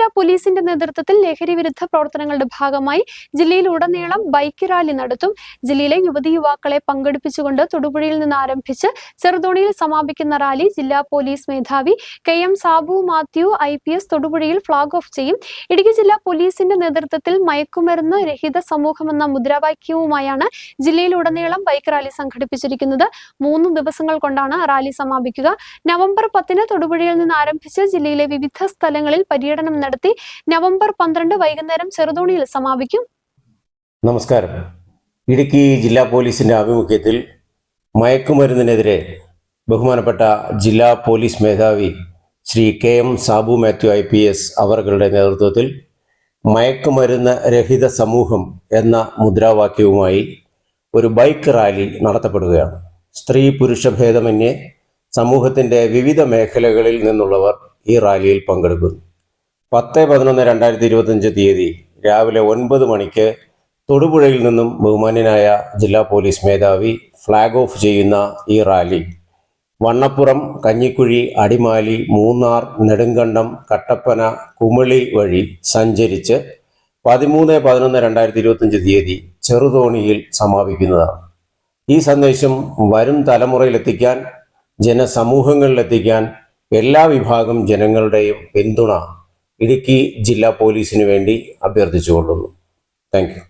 ജില്ലാ പോലീസിന്റെ നേതൃത്വത്തിൽ ലഹരി വിരുദ്ധ പ്രവർത്തനങ്ങളുടെ ഭാഗമായി ജില്ലയിൽ ഉടനീളം ബൈക്ക് റാലി നടത്തും. ജില്ലയിലെ യുവതി യുവാക്കളെ പങ്കെടുപ്പിച്ചുകൊണ്ട് തൊടുപുഴയിൽ നിന്ന് ആരംഭിച്ച് ചെറുതോണിയിൽ സമാപിക്കുന്ന റാലി ജില്ലാ പോലീസ് മേധാവി K M Sabu Mathew I P S തൊടുപുഴയിൽ ഫ്ളാഗ് ഓഫ് ചെയ്യും. ഇടുക്കി ജില്ലാ പോലീസിന്റെ നേതൃത്വത്തിൽ മയക്കുമരുന്ന് രഹിത സമൂഹം സമൂഹമെന്ന മുദ്രാവാക്യവുമായാണ് ജില്ലയിലുടനീളം ബൈക്ക് റാലി സംഘടിപ്പിച്ചിരിക്കുന്നത്. മൂന്ന് ദിവസങ്ങൾ കൊണ്ടാണ് റാലി സമാപിക്കുക. നവംബർ പത്തിന് തൊടുപുഴയിൽ നിന്ന് ആരംഭിച്ച് ജില്ലയിലെ വിവിധ സ്ഥലങ്ങളിൽ പര്യടനം നവംബർ പന്ത്രണ്ട് വൈകുന്നേരം ചെറുതോണിയിൽ സമാപിക്കും. നമസ്കാരം. ഇടുക്കി ജില്ലാ പോലീസിന്റെ ആഭിമുഖ്യത്തിൽ മയക്കുമരുന്നിനെതിരെ ബഹുമാനപ്പെട്ട ജില്ലാ പോലീസ് മേധാവി Shri K M Sabu Mathew I P S അവറുകളുടെ നേതൃത്വത്തിൽ മയക്കുമരുന്ന് രഹിത സമൂഹം എന്ന മുദ്രാവാക്യവുമായി ഒരു ബൈക്ക് റാലി നടത്തപ്പെടുകയാണ്. സ്ത്രീ പുരുഷ ഭേദമന്യേ സമൂഹത്തിന്റെ വിവിധ മേഖലകളിൽ നിന്നുള്ളവർ ഈ റാലിയിൽ പങ്കെടുക്കുന്നു. പത്ത് പതിനൊന്ന് രണ്ടായിരത്തി ഇരുപത്തഞ്ച് തീയതി രാവിലെ ഒൻപത് മണിക്ക് തൊടുപുഴയിൽ നിന്നും ബഹുമാന്യനായ ജില്ലാ പോലീസ് മേധാവി ഫ്ലാഗ് ഓഫ് ചെയ്യുന്ന ഈ റാലി. വണ്ണപ്പുറം കഞ്ഞിക്കുഴി അടിമാലി മൂന്നാർ നെടുങ്കണ്ടം കട്ടപ്പന കുമളി വഴി സഞ്ചരിച്ച് പതിമൂന്ന് പതിനൊന്ന് രണ്ടായിരത്തി ഇരുപത്തഞ്ച് തീയതി ചെറുതോണിയിൽ സമാപിക്കുന്നതാണ്. ഈ സന്ദേശം വരും തലമുറയിലെത്തിക്കാൻ ജനസമൂഹങ്ങളിലെത്തിക്കാൻ എല്ലാ വിഭാഗം ജനങ്ങളുടെയും പിന്തുണ ഇടുക്കി ജില്ലാ പോലീസിന് വേണ്ടി അഭ്യർത്ഥിച്ചുകൊള്ളുന്നു. താങ്ക്